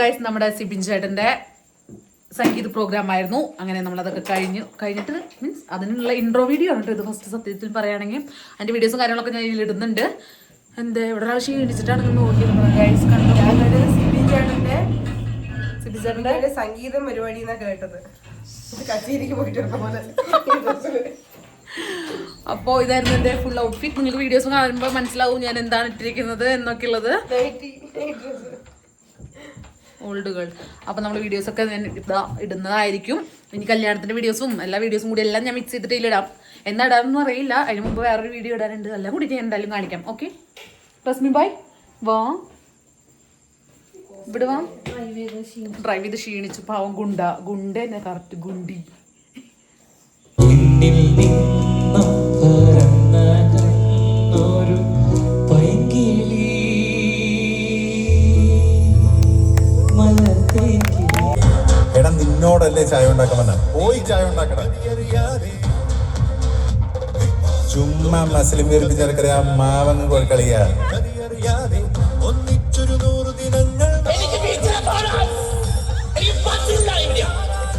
Guys നമ്മുടെ സിബിൻ ചേട്ടന്റെ സംഗീത programme ആയിരുന്നു. അങ്ങനെ നമ്മളതൊക്കെ കഴിഞ്ഞു. കഴിഞ്ഞിട്ട് മീൻസ് അതിനുള്ള ഇൻട്രോ വീഡിയോ ആണ് കേട്ടോ ഇത് ഫസ്റ്റ് സത്യത്തിൽ പറയുകയാണെങ്കിൽ. അതിന്റെ വീഡിയോസും കാര്യങ്ങളൊക്കെ ഞാൻ ഇതിൽ ഇടുന്നുണ്ട്. എന്താ ഇവിടെ ഒരാൾ ക്ഷീണിച്ചിട്ടാണ് നോക്കിയിരുന്നത് ഗൈസ് കണ്ടു? സിബിൻ ചേട്ടന്റെ സിബിൻ ചേട്ടന്റെ സംഗീതം പരിപാടി എന്നാ കേട്ടത്. കച്ചേരിക്ക് പോയിട്ട് പോലെ. അപ്പോൾ ഇതായിരുന്നു എന്റെ ഫുൾ ഔട്ട്ഫിറ്റ് നിങ്ങൾക്ക് വീഡിയോസ് കാണുമ്പോൾ മനസ്സിലാവും ഞാൻ എന്താണ് ഇട്ടിരിക്കുന്നത് എന്നൊക്കെ ഉള്ളത്. ഓൾഡ് ഗേൾ അപ്പോൾ നമ്മൾ വീഡിയോസ് ഒക്കെ ഞാൻ ഇടുന്നതായിരിക്കും. ഇനി കല്യാണത്തിന്റെ വീഡിയോസും എല്ലാ വീഡിയോസും കൂടി എല്ലാം ഞാൻ മിക്സ് ചെയ്തിട്ട് ഇതിലിടാം. എന്നാ ഇടാമെന്ന് അറിയില്ല. അതിന് മുമ്പ് വേറൊരു വീഡിയോ ഇടാനുണ്ട്. എല്ലാം കൂടി ഞാൻ എന്തായാലും കാണിക്കാം. ഓക്കെ റസ്മി ബായ് വാ. ഇവിടെ വാ. ഡ്രൈവ് ചെയ്ത് ക്ഷീണിച്ചു. പാവം ഗുണ്ട. ഗുണ്ട. തന്നെ കറക്റ്റ് ഗുണ്ടി നിന്നോടല്ലേ ചായ ഉണ്ടാക്കണം പോയി ചായ ഉണ്ടാക്കണം ചുമ്മാ മസിലും വീർപ്പി ചേർക്കറിയ മാവങ്ങ് കളിയാ.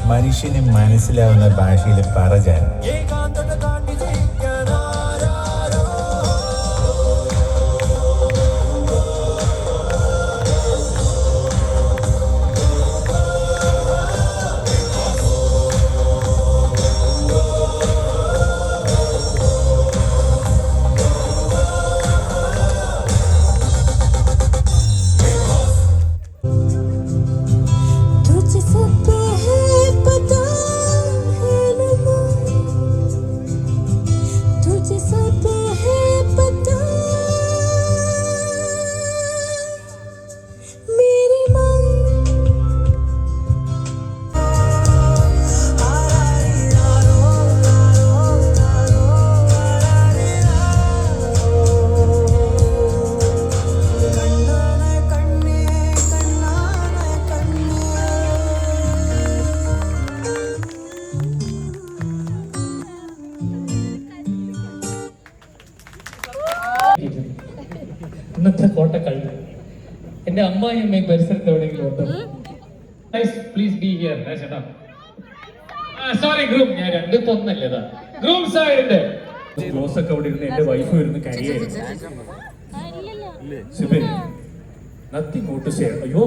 മനുഷ്യന് മനസ്സിലാവുന്ന ഭാഷയിൽ പറജാൻ എന്റെ അമ്മയും പരിസരത്ത് എവിടെയെങ്കിലും ഉണ്ടോ? പ്ലീസ് ബി ഹിയർ ചേട്ടാ. സോറി ഗ്രൂം ഞാൻ രണ്ട് തൊന്നല്ലേ ഗ്രൂം സൈഡിന്റെ ക്ലോസ് ഒക്കെ അവിടെ ഇരുന്ന് എന്റെ വൈഫ് ഇരുന്ന് കരിയായിരുന്നു. അയ്യോ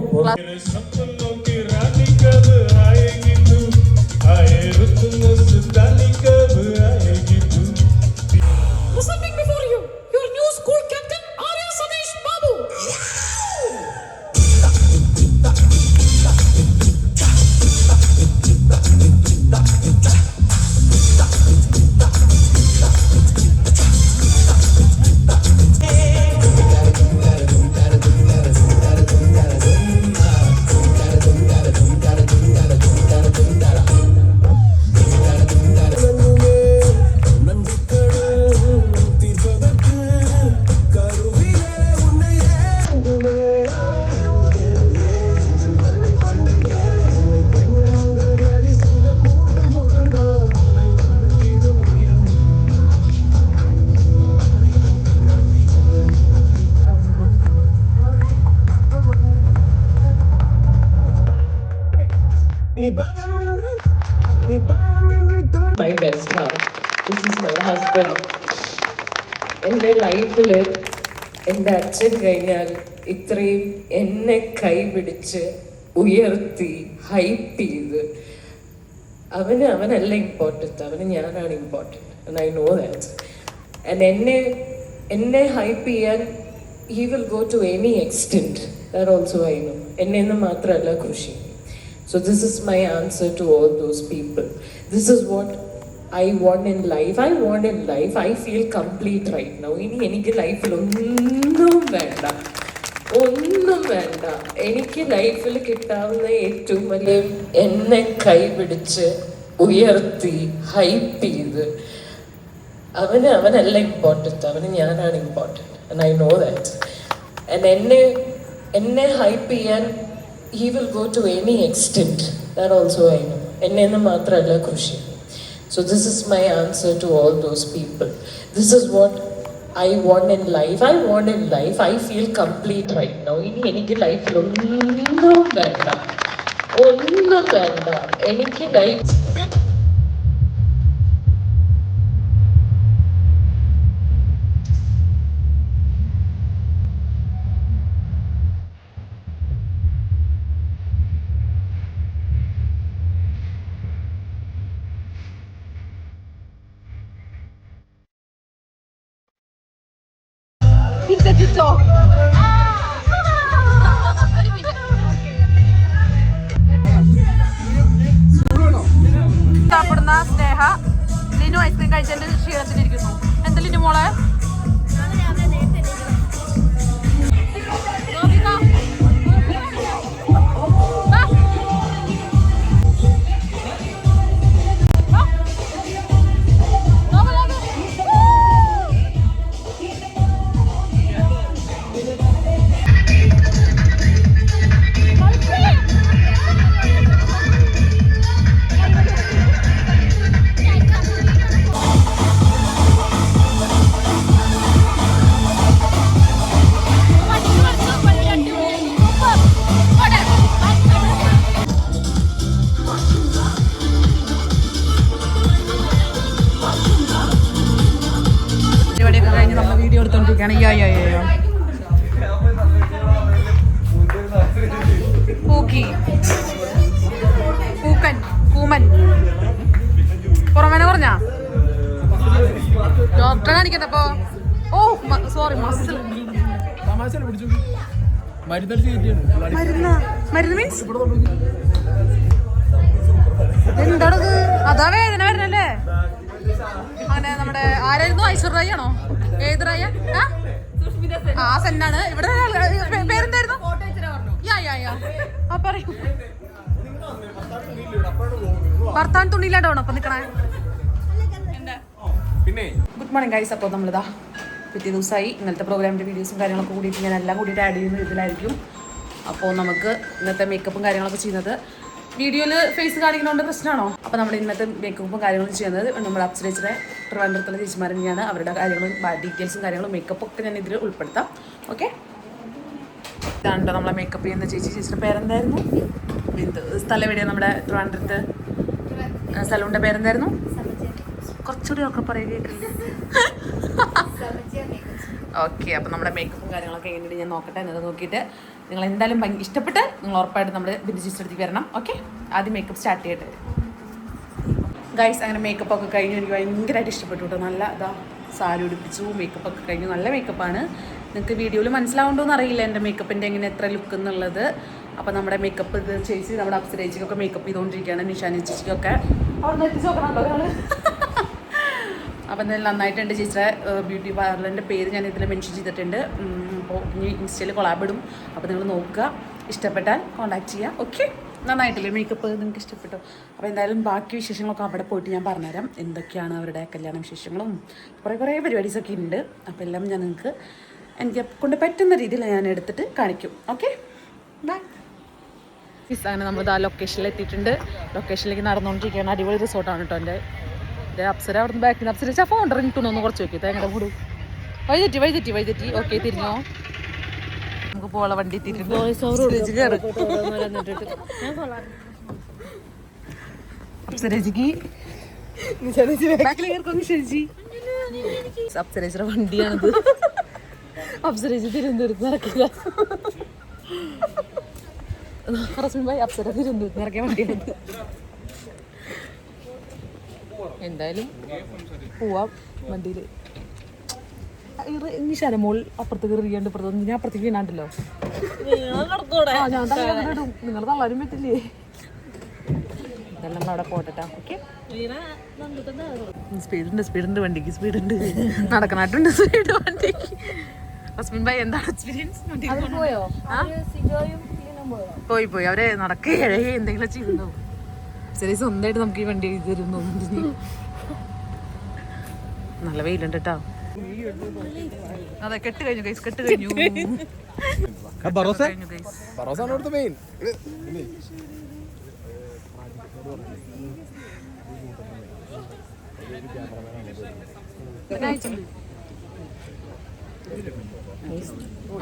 എന്റെ അച്ഛൻ കഴിഞ്ഞാൽ ഇത്രയും എന്നെ കൈപിടിച്ച് ഉയർത്തി ഹൈപ്പ് ചെയ്ത്. അവന് അവനല്ല ഇമ്പോർട്ടന്റ് അവന് ഞാനാണ് important I know that and എന്നെ എന്നെ ഹൈപ്പ് ചെയ്യാൻ he will go to any extent that also I know എന്നെ എന്ന് മാത്രമല്ല കൃഷി. So this is my answer to all those people this is what I want in life. I want in life. I feel complete right now. ഇനി എനിക്ക് ലൈഫിൽ ഒന്നും വേണ്ട. ഒന്നും വേണ്ട. എനിക്ക് ലൈഫിൽ കിട്ടാവുന്ന ഏറ്റവും വലിയ എന്നെ കൈപിടിച്ച് ഉയർത്തി ഹൈപ്പ് ചെയ്ത്. അവന് അവനല്ല ഇമ്പോർട്ടന്റ് അവന് ഞാനാണ് important I know that and എന്നെ എന്നെ ഹൈപ്പ് ചെയ്യാൻ he will go to any extent that also I know എന്നെ എന്ന് മാത്രമല്ല കൃഷി. so this is my answer to all those people this is what I want in life I want in life I feel complete right no ഇനി എനിക്ക് ലൈഫിൽ ഒന്നും വേണ്ട ഒന്നും വേണ്ട എനിക്ക് ലൈഫ് വീഡിയോ എടുത്തോണ്ടിരിക്കുകയാണ് യാ യാ യാ യാ. പൂക്കി. പൂക്കൻ കൂമൻ പുറമേനെ പറഞ്ഞ? ഡോക്ടറെ കാണിക്കണ്ടപ്പോ ഓ സോറി മസിൽ മരുന്ന്? മരുന്ന് മീൻസ് എന്താണത് അതാ വേദന വരണല്ലേ അങ്ങനെ നമ്മുടെ ആരായിരുന്നു? ഐശ്വര്യ റായി ആണോ? ഏത് റായ ആ? സെന്നാണ്. ഇവിടെ പേരെന്തായിരുന്നു? യാ യാ യാ. ആ പറയൂ. ഭർത്താൻ തുണിയിലാണ്ടോ അപ്പൊ നിക്കണേ? പിന്നെ? ഗുഡ് മോർണിംഗ് ഗൈസ് അപ്പോൾ നമ്മളിതാ പിറ്റേ ദിവസമായി ഇന്നത്തെ പ്രോഗ്രാമിന്റെ വീഡിയോസും കാര്യങ്ങളൊക്കെ കൂടിയിട്ട് ഞാൻ എല്ലാം കൂടിയിട്ട് ആഡ് ചെയ്യുന്ന ഇതിലായിരിക്കും അപ്പോൾ നമുക്ക് ഇന്നത്തെ മേക്കപ്പും കാര്യങ്ങളൊക്കെ ചെയ്യുന്നത് വീഡിയോയിൽ ഫേസ് കാണിക്കുന്നതുകൊണ്ട് പ്രശ്നമാണോ? അപ്പോൾ നമ്മൾ ഇന്നത്തെ മേക്കപ്പും കാര്യങ്ങളും ചെയ്യുന്നത് നമ്മൾ അപ്സരേച്ചിയുടെ ട്രിവാൻഡ്രത്തുള്ള ചേച്ചിമാർ തന്നെയാണ് അവരുടെ കാര്യങ്ങളും ഡീറ്റെയിൽസും കാര്യങ്ങളും മേക്കപ്പ് ഒക്കെ ഞാൻ ഇതിൽ ഉൾപ്പെടുത്താം. ഓക്കെ ഇതാണ്ടോ നമ്മളെ മേക്കപ്പ് ചെയ്യുന്ന ചേച്ചി. ചേച്ചിയുടെ പേരെന്തായിരുന്നു? എന്ത് സ്ഥലം എവിടെയാണ് നമ്മുടെ ട്രിവാൻഡ്രത്ത്? സ്ഥലമുണ്ട്. പേരെന്തായിരുന്നു? കുറച്ചുകൂടി ഒക്കെ പറയുകയായിട്ടുണ്ട് ഓക്കെ അപ്പം നമ്മുടെ മേക്കപ്പും കാര്യങ്ങളൊക്കെ എങ്ങനെയാണ് ഞാൻ നോക്കട്ടെ. എന്നത് നോക്കിയിട്ട് നിങ്ങൾ എന്തായാലും ഭയങ്കര ഇഷ്ടപ്പെട്ട് നിങ്ങൾ ഉറപ്പായിട്ട് നമ്മുടെ ബിന്ദുജിസ്റ്റ് അടുത്തേക്ക് വരണം ഓക്കെ ആദ്യം മേക്കപ്പ് സ്റ്റാർട്ട് ചെയ്യട്ടെ. ഗൈസ് അങ്ങനെ മേക്കപ്പ് ഒക്കെ കഴിഞ്ഞു എനിക്ക് ഭയങ്കരമായിട്ട് ഇഷ്ടപ്പെട്ടു കേട്ടോ നല്ല ഇതാ സാരി ഉടുപ്പിച്ചു മേക്കപ്പ് ഒക്കെ കഴിഞ്ഞു. നല്ല മേക്കപ്പാണ് നിങ്ങൾക്ക് വീഡിയോയിൽ മനസ്സിലാവുണ്ടോന്ന് അറിയില്ല എന്റെ മേക്കപ്പിന്റെ എങ്ങനെ എത്ര ലുക്ക് എന്നുള്ളത്. അപ്പോൾ നമ്മുടെ മേക്കപ്പ് ഇത് ചേച്ചി നമ്മുടെ അപ്സരേച്ചിക്കൊക്കെ മേക്കപ്പ് ചെയ്തുകൊണ്ടിരിക്കുകയാണ് നിഷാനി ചേച്ചിക്കൊക്കെ. അപ്പം എന്തായാലും നന്നായിട്ടുണ്ട് ചേച്ചിയുടെ ബ്യൂട്ടി പാർലറിന്റെ പേര് ഞാൻ ഇതിൽ മെൻഷൻ ചെയ്തിട്ടുണ്ട്. ഇനി ഇൻസ്റ്റയിൽ കൊളാബ് ഇടും. അപ്പോൾ നിങ്ങൾ നോക്കുക. ഇഷ്ടപ്പെട്ടാൽ കോൺടാക്ട് ചെയ്യുക ഓക്കെ നന്നായിട്ടില്ലേ മേക്കപ്പ് നിങ്ങൾക്ക് ഇഷ്ടപ്പെട്ടു? അപ്പോൾ എന്തായാലും ബാക്കി വിശേഷങ്ങളൊക്കെ അവിടെ പോയിട്ട് ഞാൻ പറഞ്ഞുതരാം. എന്തൊക്കെയാണ് അവരുടെ കല്യാണ വിശേഷങ്ങളും? കുറേ കുറേ പരിപാടീസൊക്കെ ഉണ്ട്. അപ്പോൾ എല്ലാം ഞാൻ നിങ്ങൾക്ക് എനിക്ക് കൊണ്ട് പറ്റുന്ന രീതിയിൽ ഞാൻ എടുത്തിട്ട് കാണിക്കും. ഓക്കെ ബൈ അങ്ങനെ നമ്മൾ ആ ലൊക്കേഷനിൽ എത്തിയിട്ടുണ്ട്. ലൊക്കേഷനിലേക്ക് നടന്നുകൊണ്ടിരിക്കുകയാണ്. അടിപൊളി റിസോർട്ടാണ് കേട്ടോ എന്റെ. അപ്സര അവിടുന്ന് ബാക്കിൽ അപ്സര ആ ഫോൺ റിങ് ഒന്ന് കുറച്ച് നോക്കി തേങ്ങയുടെ കൂടും വൈതെറ്റി വൈതെറ്റി വൈതെറ്റി ഓക്കെ തിരിഞ്ഞോ? നമുക്ക് പോള വണ്ടി അപ്സരജിക്ക് അപ്സരജിയുടെ വണ്ടിയാണിത്. അപ്സരജി തിരുവനന്തപുരത്ത് നടക്കില്ല റസ്മിൻ ഭായി അപ്സര തിരുവനന്തപുരത്ത് ഇറക്കിയ വണ്ടിയാണിത്. എന്തായാലും പോവാം വണ്ടിയിൽ നിശാല മോൾ അപ്പുറത്തേക്ക് എറിയാണ്ട് ഇപ്പുറത്ത്. ഞാൻ അപ്പുറത്തേക്ക് വീണാണ്ടല്ലോ. ആ ഞാൻ തള്ളാനും നിങ്ങൾ തള്ളാനും പറ്റില്ലേ? ഇതെല്ലാം നമ്മൾ അവിടെ പോട്ടെട്ടാ ഓക്കെ സ്പീഡുണ്ട് സ്പീഡുണ്ട് വണ്ടിക്ക് സ്പീഡുണ്ട്. നടക്കണായിട്ടുണ്ട് സ്പീഡ് വണ്ടിക്ക്. ഹസ്ബൻഡ് ഭായി എന്താണ് എക്സ്പീരിയൻസ് പോയോ? പോയി? പോയി അവർ നടക്കുകയോ എന്തെങ്കിലും ചെയ്തിട്ടുണ്ടാവും ശരി സ്വന്തമായിട്ട് നമുക്ക് ഈ വണ്ടി ഇത് തരും തോന്നുന്നു നല്ല വെയിലുണ്ട് കേട്ടോ അതെ കെട്ട് കഴിഞ്ഞു ഗൈസ് കെട്ട് കഴിഞ്ഞു. കഴിഞ്ഞു. ഗൈസ് മെയിൻ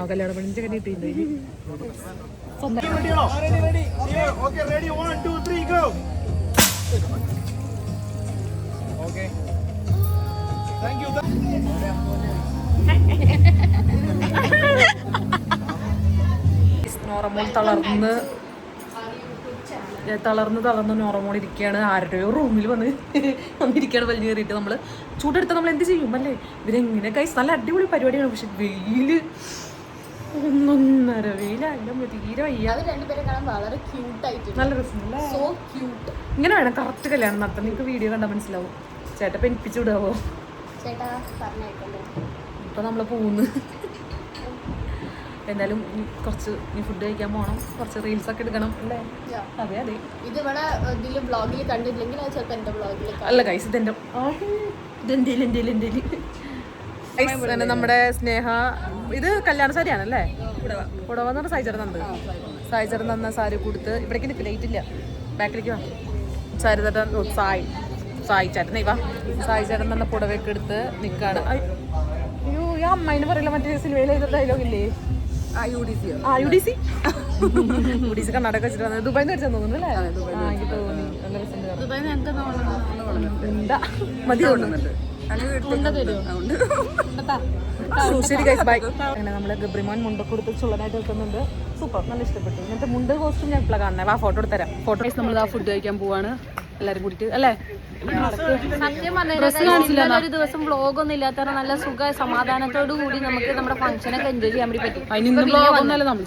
കല്യാണ പെണ്ണിന്റെ കണ്ടിട്ടുണ്ട് നോറമോൾ തളർന്ന് തളർന്ന് തളർന്ന് നോറമോൾ ഇരിക്കുകയാണ് ആരുടെയോ റൂമിൽ വന്ന് വന്നിരിക്കുകയാണ് വലിയ കയറിയിട്ട് നമ്മൾ ചൂടെടുത്താൽ നമ്മൾ എന്ത് ചെയ്യും അല്ലേ? ഇവരെങ്ങനെ കൈസ് നല്ല അടിപൊളി പരിപാടിയാണ്. പക്ഷെ വെയിൽ ഒന്നൊന്നര വെയിലല്ല തീരെ വയ്യ. നല്ല ഇങ്ങനെ വേണം. കറക്റ്റ് കല്യാണം നടത്താൻ. നിങ്ങൾക്ക് വീഡിയോ കണ്ടാൽ മനസ്സിലാവും. ചേട്ടൻ പെനിപ്പിച്ചു വിടാവോ? ചേട്ടാ ഇപ്പൊ നമ്മൾ പോകുന്നു എന്തായാലും കുറച്ച് ഇനി ഫുഡ് കഴിക്കാൻ പോകണം കുറച്ച് റീൽസ് ഒക്കെ എടുക്കണം അല്ലേ? അതെ അതെ. ഇത് ഇവിടെ ഇതിൽ ബ്ലോഗിൽ കണ്ടില്ലെങ്കിൽ അത് ചിലപ്പോൾ എന്റെ ബ്ലോഗിൽ അല്ല കൈസ് തന്നെ നമ്മുടെ സ്നേഹ ഇത് കല്യാണ സാരി ആണല്ലേ പുടവ എന്ന് പറഞ്ഞാൽ സായിച്ചേട്ടൻ തന്നത്. സായിച്ചേട്ടൻ തന്ന സാരി കൊടുത്ത് ഇവിടേക്ക് ലൈറ്റ് ഇല്ല. ബാക്കിലേക്ക് വാ. സാരി തട്ടാൻ സായി സായി ചേട്ടൻ ഇവ സായി ചേട്ടൻ തന്നെ പുടവയൊക്കെ എടുത്ത് നിൽക്കാണ് അയ്യോ ഈ അമ്മേനെ പറയില്ല മറ്റേ സിനിമയിലെ ഡയലോഗ് ഇല്ലേ ആ U D C U D C Karnataka വെച്ചിട്ട് വന്നത്. ദുബായിൽ നിന്ന് അടിച്ചാൽ തോന്നുന്നു അല്ലേ? ആ എനിക്ക് തോന്നി. നല്ല രസം എന്താ മതി തോന്നുന്നുണ്ട് ശരി ഗൈസ് ബൈ അങ്ങനെ നമ്മൾ ഗബ്രിമോൻ മുണ്ടൊക്കെ കൊടുത്ത് ചുള്ളനായിട്ട് വെക്കുന്നുണ്ട്. സൂപ്പർ നല്ല ഇഷ്ടപ്പെട്ടു. ഇങ്ങനത്തെ മുണ്ട് കോസ്റ്റ്യൂം ഞാൻ ഇപ്പോഴാണ് കാണുന്നത് ആ ഫോട്ടോ എടുത്തരാം ഫോട്ടോ നമ്മൾ ആ ഫുഡ് കഴിക്കാൻ പോവാണ്. എല്ലാരും കൂടിയിട്ട് അല്ലേ? സത്യം പറഞ്ഞാൽ ഒരു ദിവസം വ്ളോഗ് ഒന്നും ഇല്ലാത്ത നല്ല സുഖ സമാധാനത്തോടു കൂടി നമുക്ക് നമ്മുടെ ഫംഗ്ഷനൊക്കെ എൻജോയ് ചെയ്യാൻ വേണ്ടി പറ്റും.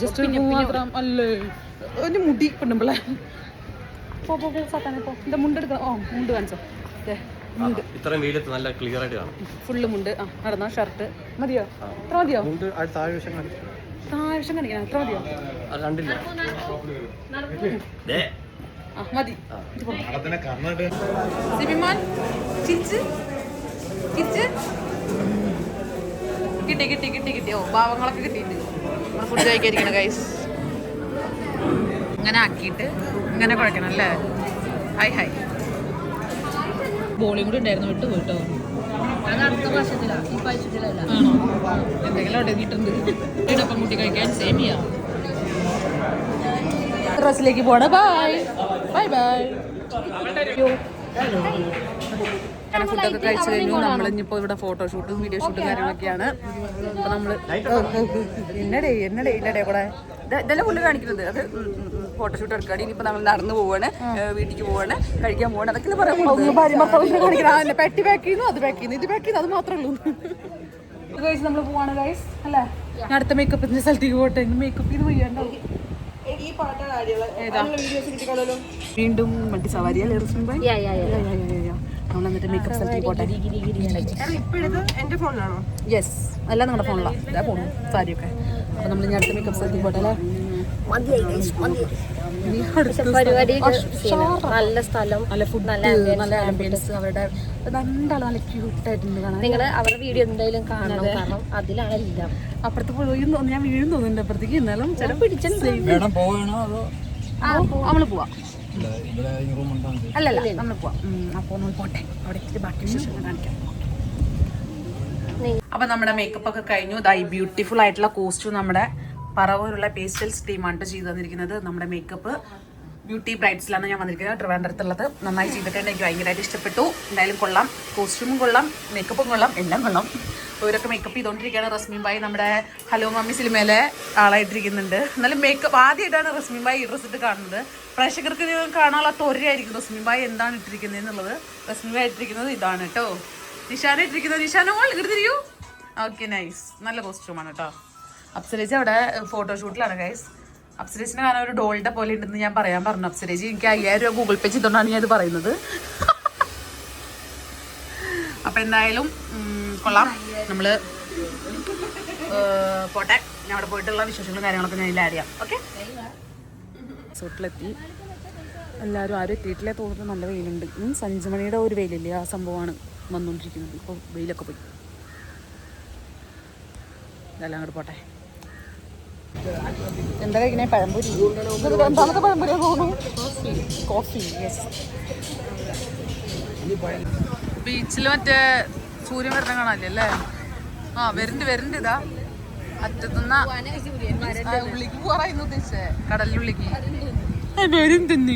ജസ്റ്റ് മാത്രം അല്ലേ? ഒരു മുടി പെണ്ണുമ്പിള്ള പോ പോ പോ പോ. എന്താ മുണ്ടെടുക്കാം ഓ മുണ്ട് കാണിച്ചോ. ദേ, ഇത്രയും വെയിലത്ത് നല്ല ക്ലിയർ ആയിട്ട് കാണാം. ഫുള്ള് മുണ്ട്. ആ നടന്നോ ഷർട്ട് മതിയോ? എത്ര മതിയോ? മുണ്ട് ആ താഴെ വശം കാണിച്ചു ആവശ്യം കാണിക്കണം. എത്ര മതിയോ? കണ്ടില്ല. മതി. സിബിമാൻ ചിരിച്ച്. ചിരിച്ച്. കിട്ടി കിട്ടി കിട്ടി കിട്ടി. ഓ കിട്ടിയിട്ടുണ്ട്. നമ്മൾ ഫുഡ് കഴിക്കാതിരിക്കണം ഗൈസ് ഇങ്ങനെ ആക്കിയിട്ട് ഇങ്ങനെ കുഴക്കണം അല്ലേ? ഹായ് ഹായ് ബോളിയും കൂടി ഉണ്ടായിരുന്നു വിട്ടു പോയിട്ടോ എന്തെങ്കിലും ഇടപ്പം കൂട്ടി കഴിക്കാൻ സേമിയ. ഡ്രസ്സിലേക്ക് പോണ. ബൈ ബൈ ബൈ ഫുഡൊക്കെ കഴിച്ചു കഴിഞ്ഞു. നമ്മളിനിപ്പോ ഇവിടെ ഫോട്ടോഷൂട്ടും വീഡിയോ ഷൂട്ടും കാര്യങ്ങളൊക്കെയാണ്. അപ്പൊ നമ്മൾ എന്നടേ എന്നടേ ഇല്ലടേ കൂടെ ഇതെല്ലാം പുള്ളി കാണിക്കുന്നത്. അത് ഫോട്ടോഷൂട്ട് എടുക്കുകയാണ് ഇനിയിപ്പോ നമ്മൾ നടന്നു പോവാണ്. വീട്ടിലേക്ക് പോവാണ്. കഴിക്കാൻ പോവാണ്. അതൊക്കെ കാണിക്കണം. പെട്ടി പാക്ക് ചെയ്യുന്നു അത് പാക്ക് ചെയ്യുന്നു. ഇത് പാക്ക് ചെയ്യുന്നു അത് മാത്രമേ ഉള്ളൂ. നമ്മൾ പോവാണ് ഗൈസ് അല്ലേ? അടുത്ത മേക്കപ്പിന്റെ സ്ഥലത്തേക്ക് പോട്ടെ. മേക്കപ്പ് ചെയ്ത് വയ്യാണ്ടാവും. ഈ പാട്ടാണ് ആടികൾ വീഡിയോസ് വീണ്ടും വണ്ടി സവാരി അല്ലേ റസ്മിൻ ഭായ്? നമ്മൾ എന്നിട്ട് മേക്കപ്പ് സ്ഥലത്തേക്ക് പോട്ടെ. എന്റെ ഫോണിലാണോ? യെസ് അല്ല നിങ്ങളുടെ ഫോണിലാണ് ഇതാ പോണു സാരിയൊക്കെ. അപ്പൊ നമ്മൾ ഇനി അടുത്ത മേക്കപ്പ് സ്ഥലത്തേക്ക് പോട്ടെ അല്ലേ? നല്ല സ്ഥലം നല്ല ഫുഡ് നല്ല നല്ല ആംബിയൻസ് അവരുടെ രണ്ടാളും നല്ല ക്യൂട്ട് ആയിട്ടുണ്ട് കാണാൻ. നിങ്ങൾ അവരുടെ വീഡിയോ എന്തായാലും കാണണം. കാരണം അതിലാണ് എല്ലാം. അപ്പുറത്ത് പോയി തോന്നുന്നു. ഞാൻ വീഴും തോന്നുന്നുണ്ട് അപ്പുറത്തേക്ക്. എന്നാലും ചില പിടിച്ചിട്ടുണ്ട്. നമ്മൾ പോവാം. അല്ലല്ല നമ്മൾ പോവാം. അപ്പോൾ നമ്മൾ പോട്ടെ. അവിടെ ഇത്തിരി ബാക്കി വിശേഷങ്ങൾ കാണിക്കാം. അപ്പൊ നമ്മുടെ മേക്കപ്പ് ഒക്കെ കഴിഞ്ഞു. ദൈ ബ്യൂട്ടിഫുൾ ആയിട്ടുള്ള കോസ്റ്റ്യൂം നമ്മുടെ പറവൂരുള്ള പേസ്റ്റൽസ് ടീമാണ് ചെയ്തു തന്നിരിക്കുന്നത്. നമ്മുടെ മേക്കപ്പ് ബ്യൂട്ടി ബ്രൈഡ്സിലാണ് ഞാൻ വന്നിരിക്കുന്നത്. ട്രിവാൻഡ്രത്തുള്ളത്. നന്നായി ചെയ്തിട്ടുണ്ട്. എനിക്ക് ഭയങ്കരമായിട്ട് ഇഷ്ടപ്പെട്ടു. എന്തായാലും കൊള്ളാം. കോസ്റ്റ്യൂമും കൊള്ളാം. മേക്കപ്പും കൊള്ളാം. എല്ലാം കൊള്ളാം. ഇവരൊക്കെ മേക്കപ്പ് ചെയ്തുകൊണ്ടിരിക്കുകയാണ് റസ്മീൻ ബായി നമ്മുടെ ഹലോ മമ്മി സിനിമയിലെ ആളായിട്ടിരിക്കുന്നുണ്ട്. എന്നാലും മേക്കപ്പ് ആദ്യമായിട്ടാണ് റസ്മീൻ ബായി ഈ ഡ്രസ്സ് ഇട്ട് കാണുന്നത്. പ്രേക്ഷകർക്ക് കാണാനുള്ള തൊരയായിരിക്കും റസ്മീൻ ബായി എന്താണ് ഇട്ടിരിക്കുന്നത് എന്നുള്ളത്. റസ്മീൻ ബായി ഇട്ടിരിക്കുന്നത് ഇതാണ് കേട്ടോ നിഷാന ഇട്ടിരിക്കുന്നത്. നിഷാന മോൾ തിരിയൂ. ഓക്കെ നൈസ് നല്ല കോസ്റ്റ്യൂമാണ് കേട്ടോ അപ്സരേജ് അവിടെ ഫോട്ടോഷൂട്ടിലാണ് ഗൈസ് അപ്സരേജിനെ കാണാൻ ഒരു ഡോളിന്റെ പോലെ ഉണ്ടെന്ന് ഞാൻ പറയാൻ പറഞ്ഞു. അപ്സരേജ് എനിക്ക് അയ്യായിരം രൂപ ഗൂഗിൾ പേ ചെയ്തോണ്ടാണ് ഞാൻ ഇത് പറയുന്നത്. അപ്പൊ എന്തായാലും കൊള്ളാം. നമ്മൾ ഏർ, പോട്ടെ. ഞാൻ അവിടെ പോയിട്ടുള്ള വിശേഷങ്ങളും കാര്യങ്ങളൊക്കെ ഞാൻ ഇതിൽ ചെയ്യാം. ഓക്കെ എല്ലാവരും ആരും എത്തിയിട്ടില്ലേ തോന്നുന്നു. നല്ല വെയിലുണ്ട്. മീൻസ് അഞ്ച് മണിയുടെ ഒരു വെയിലില്ലേ ആ സംഭവമാണ് വന്നുകൊണ്ടിരിക്കുന്നത് ഇപ്പോൾ വെയിലൊക്കെ പോയി. ഇതെല്ലാം അങ്ങോട്ട് പോട്ടെ. എന്താ കഴിക്കണേ? പഴംപൊരി. രണ്ടാമത്തെ പഴംപൊരി തോന്നുന്നു? കോഫി ബീച്ചിൽ മറ്റേ സൂര്യൻ വരുന്ന കാണാല്ലേ അല്ലേ? ആ വരുന്നുണ്ട് വരുന്നുണ്ട് ഇതാ. അറ്റത്തുനിന്ന് ഉള്ളിക്ക് പോറായിരുന്നു ഉദ്ദേശിച്ചേ. കടലിനുള്ളിക്ക് വരും തന്നെ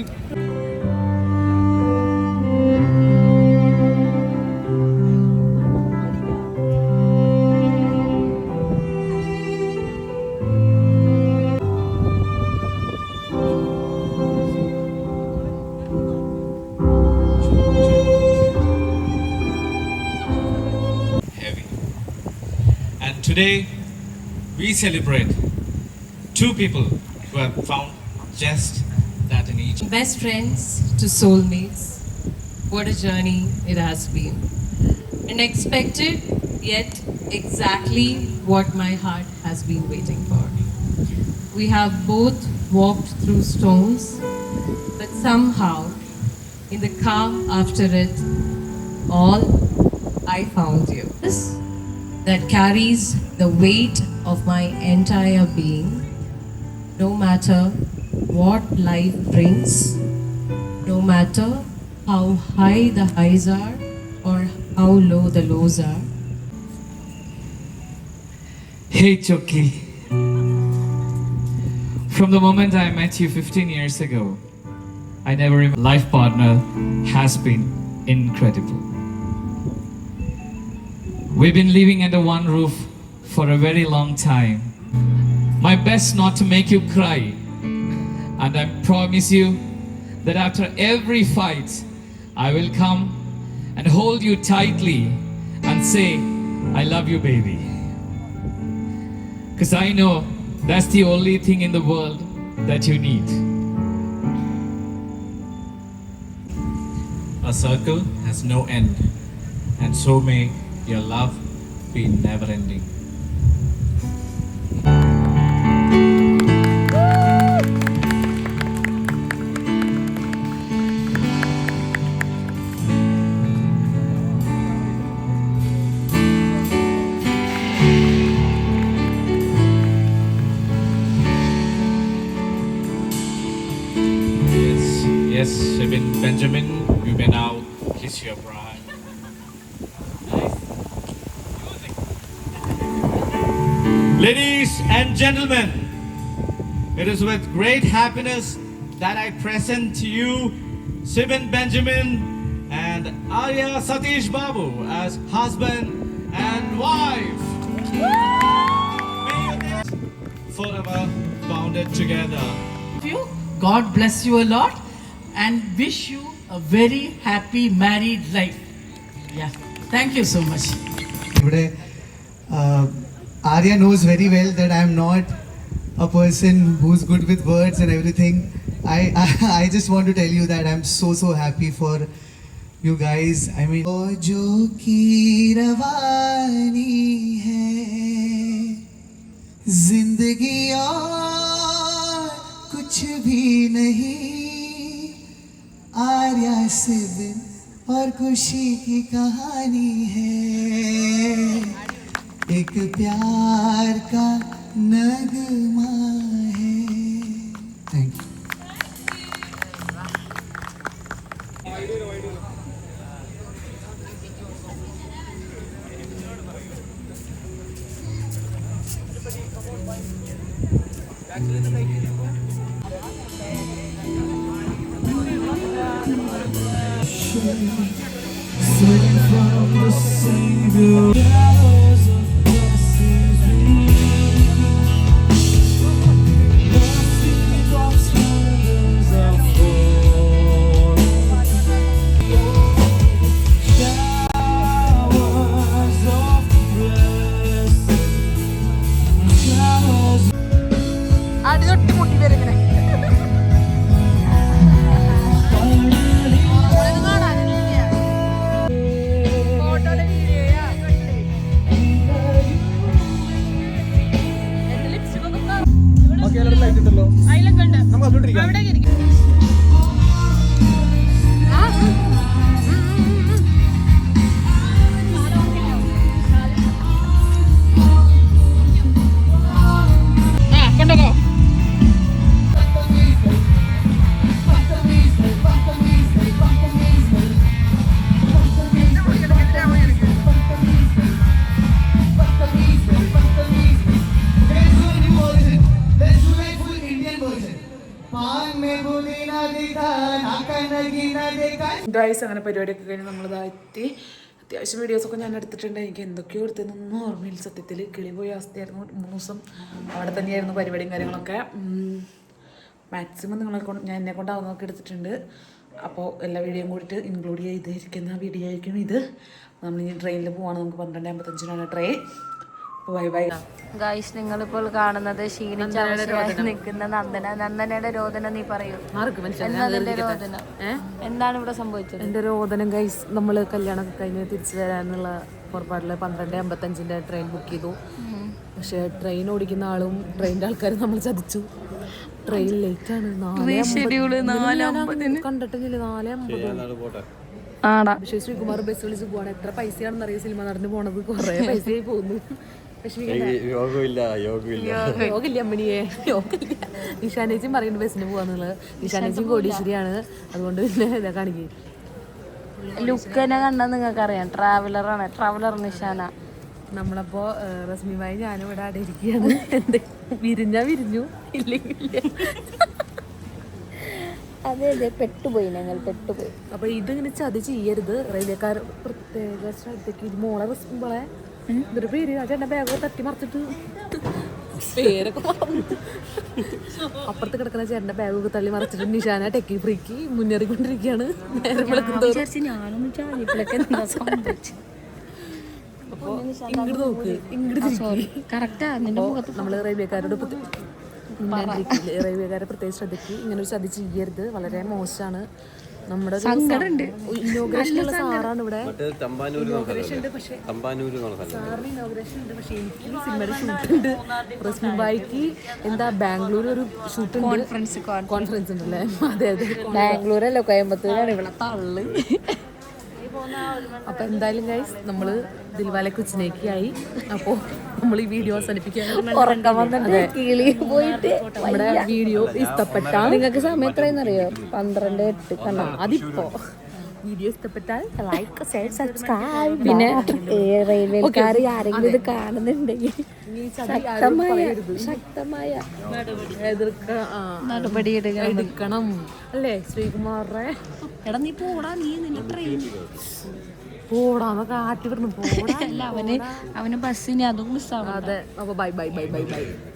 today we celebrate two people who have found just that in each. Best friends to soulmates. What a journey it has been. Unexpected, yet exactly what my heart has been waiting for. We have both walked through storms, but somehow, in the calm after it all, I found you. This that carries the weight of my entire being, no matter what life brings, no matter how high the highs are or how low the lows are. Hey Choki. From the moment I met you 15 years ago, I never. Life partner has been incredible. We've been living under one roof for a very long time. My best not to make you cry. And I promise you that after every fight, I will come and hold you tightly and say, I love you, baby. Because I know that's the only thing in the world that you need. A circle has no end, and so may your love be never ending. gentlemen, it is with great happiness that I present to you Sibin Benjamin and Arya Satish Babu as husband and wife. May your days forever bounded together. you. God bless you a lot and wish you a very happy married life. Yeah. Thank you so much. ഇവിടെ Arya knows very well that I am not a person who's good with words and everything. I, I I just want to tell you that I'm so so happy for you guys. I mean, ओ जो की रवानी है जिंदगी और कुछ भी नहीं आर्या से बिन और खुशी की कहानी है एक प्यार का नगमा ഗായ്സ് അങ്ങനെ പരിപാടിയൊക്കെ കഴിഞ്ഞ് നമ്മൾ ഇതാറ്റി അത്യാവശ്യം വീഡിയോസൊക്കെ ഞാൻ എടുത്തിട്ടുണ്ട്. എനിക്ക് എന്തൊക്കെയോ എടുത്തതെന്നൊന്നും ഓർമ്മയില്ല. സത്യത്തിൽ കിളി പോയ അവസ്ഥയായിരുന്നു. മൂന്ന് ദിവസം അവിടെ തന്നെയായിരുന്നു പരിപാടിയും കാര്യങ്ങളൊക്കെ. മാക്സിമം നിങ്ങളെ കൊണ്ട് ഞാൻ എന്നെ കൊണ്ടാവുന്നതൊക്കെ എടുത്തിട്ടുണ്ട്. അപ്പോൾ എല്ലാ വീഡിയോയും കൂടിയിട്ട് ഇൻക്ലൂഡ് ചെയ്തിരിക്കുന്ന വീഡിയോ ആയിരിക്കും ഇത്. നമ്മളിനി ട്രെയിനിൽ പോവാണ്. നമുക്ക് പന്ത്രണ്ട് അമ്പത്തഞ്ചിനാണ് ട്രെയിൻ ബൈ ബൈ. ഗൈസ് നിങ്ങളിപ്പോൾ കാണുന്നത് നിൽക്കുന്ന നന്ദന. നന്ദനയുടെ രോദന നീ പറയൂ. ആർക്ക് എന്നതിന്റെ രോദന? എന്താണ് ഇവിടെ സംഭവിച്ചത്? എന്റെ രോദനം ഗൈസ് നമ്മൾ കല്യാണം കഴിഞ്ഞ് തിരിച്ചു വരാനുള്ള പുറപ്പാടിൽ പന്ത്രണ്ട് അമ്പത്തഞ്ചിന്റെ ട്രെയിൻ ബുക്ക് ചെയ്തു. പക്ഷെ ട്രെയിൻ ഓടിക്കുന്ന ആളും ട്രെയിനിന്റെ ആൾക്കാരും നമ്മൾ ചതിച്ചു. ട്രെയിൻ ലേറ്റ് ആണ്. കണ്ടിട്ടില്ല നാല് അമ്പത്. ആടാ. പക്ഷേ ശ്രീകുമാർ ബസ് വിളിച്ച് പോവാണ്. എത്ര പൈസയാണെന്ന് അറിയാം സിനിമ നടന്നു പോണത്. കുറേ പൈസയായി പോകുന്നു. യോഗമില്ല യോഗമില്ല. യോഗയില്ല അമ്മണിയെ യോഗമില്ല. നിഷാനേച്ചിയും പറയുന്നു ബസ്സിന് പോവാന്നുള്ളത് നിഷാനേച്ചിയും കോടീശ്വരിയാണ്. അതുകൊണ്ട് പിന്നെ ഇതാ കാണിക്കും. ലുക്കനെ കണ്ടാൽ നിങ്ങൾക്ക് അറിയാം ട്രാവലറാണ് ട്രാവലർ നിഷാന. നമ്മളപ്പോ ഏഹ്, റസ്മിമായി ഞാനും ഇവിടെ അവിടെ ഇരിക്കുകയാണ് എന്ത്? വിരിഞ്ഞ വിരിഞ്ഞു. ഇല്ലെങ്കിൽ. അതെ അതെ. പെട്ടുപോയി ഞങ്ങൾ പെട്ടുപോയി. അപ്പൊ ഇതിങ്ങനെ ചതി ചെയ്യരുത്. റെയിൽവേക്കാർ പ്രത്യേക ശ്രദ്ധയ്ക്ക് മോളെ റസ്മിളെ ഇതൊരു പേര് ആ ബാഗ് തട്ടി മറിച്ചിട്ട്. പേരൊക്കെ. അപ്പുറത്ത് കിടക്കുന്ന ചേട്ടന്റെ ബാഗൊക്കെ തള്ളി മറിച്ചിട്ട് നിഷാന ടെക്കി ഫ്രീക്ക് മുന്നേറിക്കൊണ്ടിരിക്കുകയാണ്. നേരെ വിളക്കുന്തോറും ഞാനൊന്നും ചാടിയപ്പോഴൊക്കെ എന്താ സംഭവിച്ചു? അപ്പൊ ഇങ്ങോട്ട് നോക്ക് ഇങ്ങോട്ട് കറക്റ്റാ നിന്റെ മുഖത്ത് നമ്മൾ റെയിൽവേക്കാരോട്. റെയിൽവേക്കാരെ പ്രത്യേകിച്ച് ശ്രദ്ധിക്ക്. ഇങ്ങനെ ഒരു ചതി ചെയ്യരുത്. വളരെ മോശമാണ് നമ്മുടെ ഇന്നോഗ്രേഷനുള്ള സാറാണ് ഇവിടെ. സാറിന് ഉണ്ട് പക്ഷേ എനിക്ക് സിനിമയുടെ എന്താ ബാംഗ്ലൂർ ഒരു ഷൂട്ട് കോൺഫറൻസ് കോൺഫറൻസ് ഉണ്ടല്ലേ? അതെ അതെ. ബാംഗ്ലൂരല്ലോ കോയമ്പത്തൂരാണ് ഇവിടെ. തള്ളു അപ്പൊ എന്തായാലും ഗൈസ് നമ്മൾ ദിൽവാലെ കൊച്ചിനേക്ക് ആയി അപ്പോ നമ്മൾ ഈ വീഡിയോ പോയിട്ട് നമ്മുടെ വീഡിയോ ഇഷ്ടപ്പെട്ട നിങ്ങൾക്ക് സമയം എത്രയെന്നറിയോ പന്ത്രണ്ട് എട്ട്. കണ്ടോ? അതിപ്പോ. വീഡിയോ ഇഷ്ടപ്പെട്ടാൽ ലൈക്ക് ഷെയർ സബ്സ്ക്രൈബ് പിന്നെ റെയിൽവേക്കാർ ആരെങ്കിലും ഇത് കാണുന്നുണ്ടെങ്കിൽ ശക്തമായ ശക്തമായ എതിർക്ക നടപടി എടുക്കണം. അല്ലേ ശ്രീകുമാറെ? എടാ നീ പോടാ നീ നിന്റെ ട്രെയിൻ ആട്ടി പോടാ അല്ല അവന് അവന് ബസ്സിന് അതും മിസ്സാവും അതെ അപ്പൊ bye bye bye bye bye